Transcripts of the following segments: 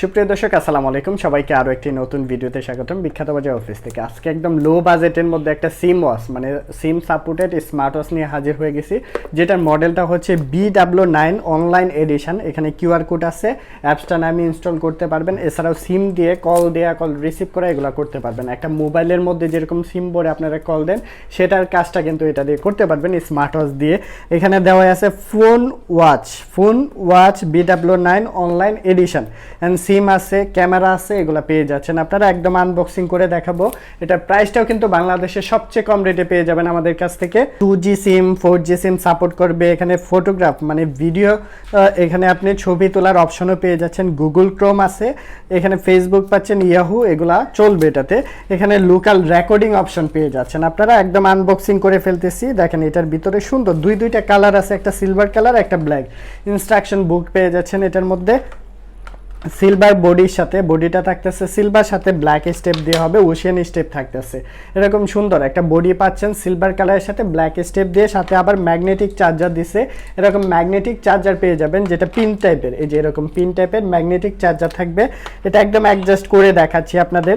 সুপ্রিয় দর্শক, আসসালামু আলাইকুম। সবাইকে আরও একটি নতুন ভিডিওতে স্বাগতম। বিখ্যাত বাজার অফিস থেকে। আজকে একদম লো বাজেটের মধ্যে একটা সিম ওয়াশ মানে সিম সাপোর্টেড স্মার্ট ওয়াশ নিয়ে হাজির হয়ে গেছি, যেটার মডেলটা হচ্ছে B W nine online edition এখানে কিউআর কোড আছে, অ্যাপসটা নামে ইনস্টল করতে পারবেন। এছাড়াও সিম দিয়ে কল দেওয়া কল রিসিভ করা, এগুলো করতে পারবেন। একটা মোবাইলের মধ্যে যেরকম সিম ভরে আপনারা কল দেন, সেটার কাজটা কিন্তু এটা দিয়ে করতে পারবেন স্মার্ট ওয়াচ দিয়ে। এখানে দেওয়া আছে phone watch phone watch B W nine online edition and SIM আছে, ক্যামেরা আছে, এগুলো পেয়ে যাচ্ছেন। আপনারা একদম আনবক্সিং করে দেখাবো। এটার প্রাইসটাও কিন্তু বাংলাদেশে সবচেয়ে কম রেটে পেয়ে যাবেন আমাদের কাছ থেকে। Two G SIM four G SIM support করবে এখানে ফটোগ্রাফ মানে ভিডিও এখানে আপনি ছবি তোলার অপশনও পেয়ে যাচ্ছেন। গুগল ক্রোম আছে, এখানে ফেসবুক পাচ্ছেন ইয়াহু এগুলা চলবে এটাতে। এখানে লোকাল রেকর্ডিং অপশন পেয়ে যাচ্ছেন। আপনারা একদম আনবক্সিং করে ফেলতেছি। দেখেন এটার ভিতরে সুন্দর দুই, দুইটা কালার আছে, একটা সিলভার কালার একটা ব্ল্যাক ইনস্ট্রাকশন বুক পেয়ে যাচ্ছেন এটার মধ্যে। সিলভার বডির সাথে বডিটা থাকতেছে সিলভার সাথে ব্ল্যাক স্টেপ দিয়ে হবে ওশিয়ান স্টেপ থাকতেছে। এরকম সুন্দর একটা বডি পাচ্ছেন সিলভার কালারের সাথে ব্ল্যাক স্টেপ দিয়ে, সাথে আবার ম্যাগনেটিক চার্জার দিছে। এরকম ম্যাগনেটিক চার্জার পেয়ে যাবেন, যেটা পিন টাইপের এই যে এরকম পিন টাইপের ম্যাগনেটিক চার্জার থাকবে। এটা একদম অ্যাডজাস্ট করে দেখাচ্ছি আপনাদের।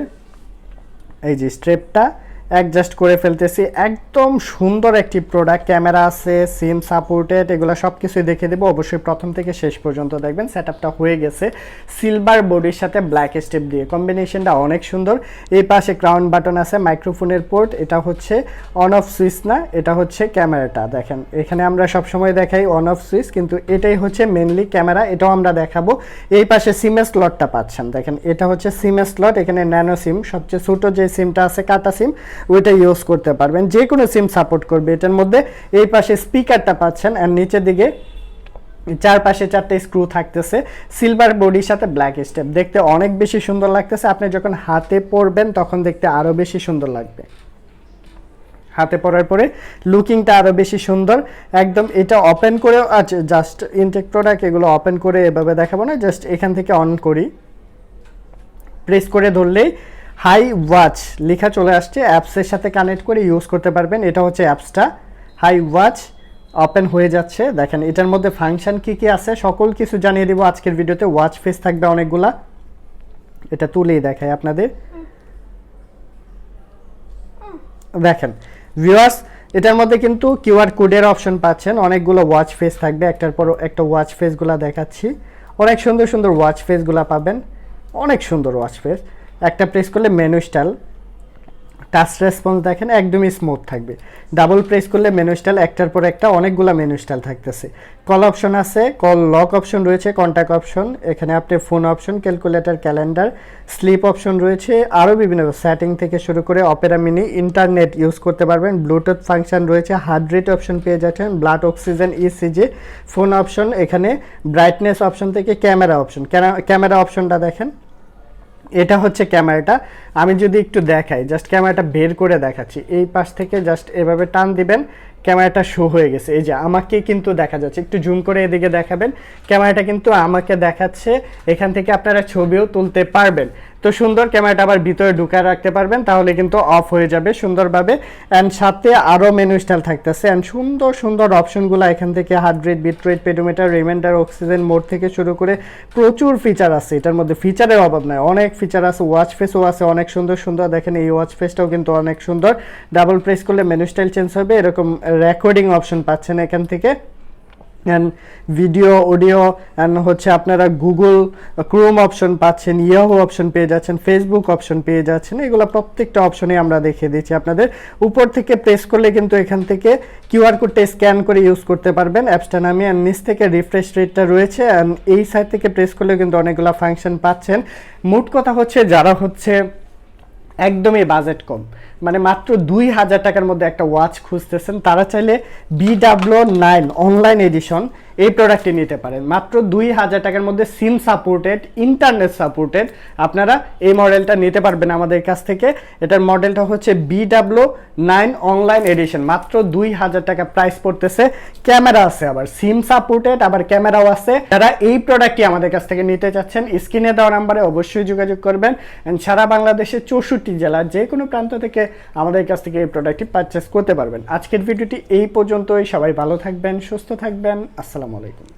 এই যে স্ট্রেপটা অ্যাডজাস্ট করে ফেলতেছি। একদম সুন্দর একটি প্রোডাক্ট ক্যামেরা আছে সিম সাপোর্টেড এগুলো সব কিছুই দেখে দেবো। অবশ্যই প্রথম থেকে শেষ পর্যন্ত দেখবেন সেট হয়ে গেছে। সিলভার বডির সাথে ব্ল্যাক স্টেপ দিয়ে। কম্বিনেশনটা অনেক সুন্দর। এই পাশে ক্রাউন বাটন আছে মাইক্রোফোনের পোর্ট এটা হচ্ছে অন অফ সুইচ না, এটা হচ্ছে ক্যামেরাটা দেখেন, এখানে আমরা সবসময় দেখাই অন অফ সুইচ কিন্তু এটাই হচ্ছে মেনলি ক্যামেরা এটাও আমরা দেখাবো। এই পাশে সিমের স্লটটা পাচ্ছেন। দেখেন, এটা হচ্ছে সিমের স্লট এখানে ন্যানো সিম সবচেয়ে ছোটো যে সিমটা আছে, কাটা সিম ওইটা ইউজ করতে পারবেন। যে কোনো সিম সাপোর্ট করবে। এটার মধ্যে এই পাশে স্পিকারটা পাচ্ছেন আর নিচের দিকে চারপাশে চারটে স্ক্রু থাকতেছে। সিলভার বডির সাথে ব্ল্যাক স্টেপ দেখতে অনেক বেশি সুন্দর লাগতেছে। আপনি যখন হাতে পরবেন তখন দেখতে আরও বেশি সুন্দর লাগবে। হাতে পরার পরে লুকিংটা আরও বেশি সুন্দর। একদম এটা ওপেন করেও আছে জাস্ট ইনটেক প্রোডাক্ট এগুলো ওপেন করে এভাবে দেখাবো না। জাস্ট এখান থেকে অন করি। প্রেস করে ধরলেই হাই ওয়াচ লেখা চলে আসছে। অ্যাপসের সাথে কানেক্ট করে ইউজ করতে পারবেন। এটা হচ্ছে অ্যাপসটা। হাই ওয়াচ ওপেন হয়ে যাচ্ছে। দেখেন, এটার মধ্যে ফাংশন কি কি আছে? সকল কিছু জানিয়ে দিব আজকের ভিডিওতে। ওয়াচ ফেস থাকবে অনেকগুলা। এটা তুলেই দেখায় আপনাদের। দেখেন ভিউয়ার্স এটার মধ্যে কিন্তু কিউআর কোডের অপশন পাচ্ছেন। অনেকগুলো ওয়াচ ফেস থাকবে। একটার পর একটা ওয়াচ ফেসগুলো দেখাচ্ছি। অনেক সুন্দর সুন্দর ওয়াচ ফেসগুলো পাবেন। অনেক সুন্দর ওয়াচ ফেস। একটা প্রেস করলে মেনু স্টাইল টাচ রেসপন্স দেখেন একদমই স্মুথ থাকবে। ডাবল প্রেস করলে মেনু স্টাইল একটার পর একটা অনেকগুলো মেনু স্টাইল থাকতেছে। কল অপশন আছে কল লক অপশন রয়েছে কন্ট্যাক্ট অপশন এখানে আপনি phone option calculator calendar sleep option রয়েছে, আরও বিভিন্ন সেটিং থেকে শুরু করে অপেরা মিনি ইন্টারনেট ইউজ করতে পারবেন ব্লুটুথ ফাংশন রয়েছে হার্ট রেট অপশন পেয়ে যাচ্ছেন blood oxygen ECG phone option এখানে ব্রাইটনেস অপশন থেকে ক্যামেরা অপশন ক্যামেরা অপশনটা দেখেন। এটা হচ্ছে ক্যামেরাটা। আমি যদি একটু দেখাই জাস্ট ক্যামেরাটা বের করে দেখাচ্ছি। এই পাশ থেকে জাস্ট এভাবে টান দিবেন, ক্যামেরাটা শো হয়ে গেছে। এই যে, আমাকে কিন্তু দেখা যাচ্ছে। একটু জুম করে এদিকে দেখাবেন। ক্যামেরাটা কিন্তু আমাকে দেখাচ্ছে। এখান থেকে আপনারা ছবিও তুলতে পারবেন। তো সুন্দর ক্যামেরাটা আবার ভিতরে ঢুকায় রাখতে পারবেন, তাহলে কিন্তু অফ হয়ে যাবে সুন্দরভাবে। অ্যান্ড সাথে আরও মেনু স্টাইল থাকতেছে। অ্যান্ড সুন্দর সুন্দর অপশনগুলো এখান থেকে heart rate beat rate pedometer reminder oxygen mode থেকে শুরু করে প্রচুর ফিচার আছে। এটার মধ্যে ফিচারের অভাব নাই। অনেক ফিচার আছে ওয়াচ ফেসও আছে, অনেক সুন্দর সুন্দর। দেখেন এই ওয়াচ ফেসটাও কিন্তু অনেক সুন্দর। ডাবল প্রেস করলে মেনু স্টাইল চেঞ্জ হবে। এরকম রেকর্ডিং অপশন পাচ্ছেন এখান থেকে। অ্যান্ড ভিডিও অডিও অ্যান্ড হচ্ছে আপনারা গুগল ক্রোম অপশন পাচ্ছেন ইয়াহু অপশন পেয়ে যাচ্ছেন ফেসবুক অপশন পেয়ে যাচ্ছেন, এগুলো প্রত্যেকটা অপশনে আমরা দেখিয়ে দিচ্ছি আপনাদের। উপর থেকে প্রেস করলে কিন্তু এখান থেকে কিউআর কোডটা স্ক্যান করে ইউজ করতে পারবেন অ্যাপসটা নামিয়ে অ্যান্ড নিচ থেকে রিফ্রেশ রেটটা রয়েছে। অ্যান্ড এই সাইড থেকে প্রেস করলে কিন্তু অনেকগুলো ফাংশন পাচ্ছেন। মোট কথা হচ্ছে যারা হচ্ছে একদমই বাজেট কম। মানে মাত্র দুই হাজার টাকার মধ্যে একটা ওয়াচ খুঁজতেছেন। তারা চাইলে বিডাব্লিউ নাইন অনলাইন এডিশন এই প্রোডাক্টটি নিতে পারেন। মাত্র দুই হাজার টাকার মধ্যে সিম সাপোর্টেড ইন্টারনেট সাপোর্টেড আপনারা এই মডেলটা নিতে পারবেন আমাদের কাছ থেকে। এটার মডেলটা হচ্ছে বিডাব্লিউ নাইন অনলাইন এডিশন মাত্র দুই হাজার টাকা প্রাইস পড়তেছে। ক্যামেরা আছে আবার সিম সাপোর্টেড আবার ক্যামেরাও আছে। যারা এই প্রোডাক্টটি আমাদের কাছ থেকে নিতে চাচ্ছেন, স্ক্রিনে দেওয়া নাম্বারে অবশ্যই যোগাযোগ করবেন। সারা বাংলাদেশের চৌষট্টি জেলার যে কোনো প্রান্ত থেকে আমাদের কাছ থেকে এই প্রোডাক্টটি পারচেস করতে পারবেন। আজকের ভিডিওটি এই পর্যন্তই। সবাই ভালো থাকবেন, সুস্থ থাকবেন। আসসালামু আলাইকুম।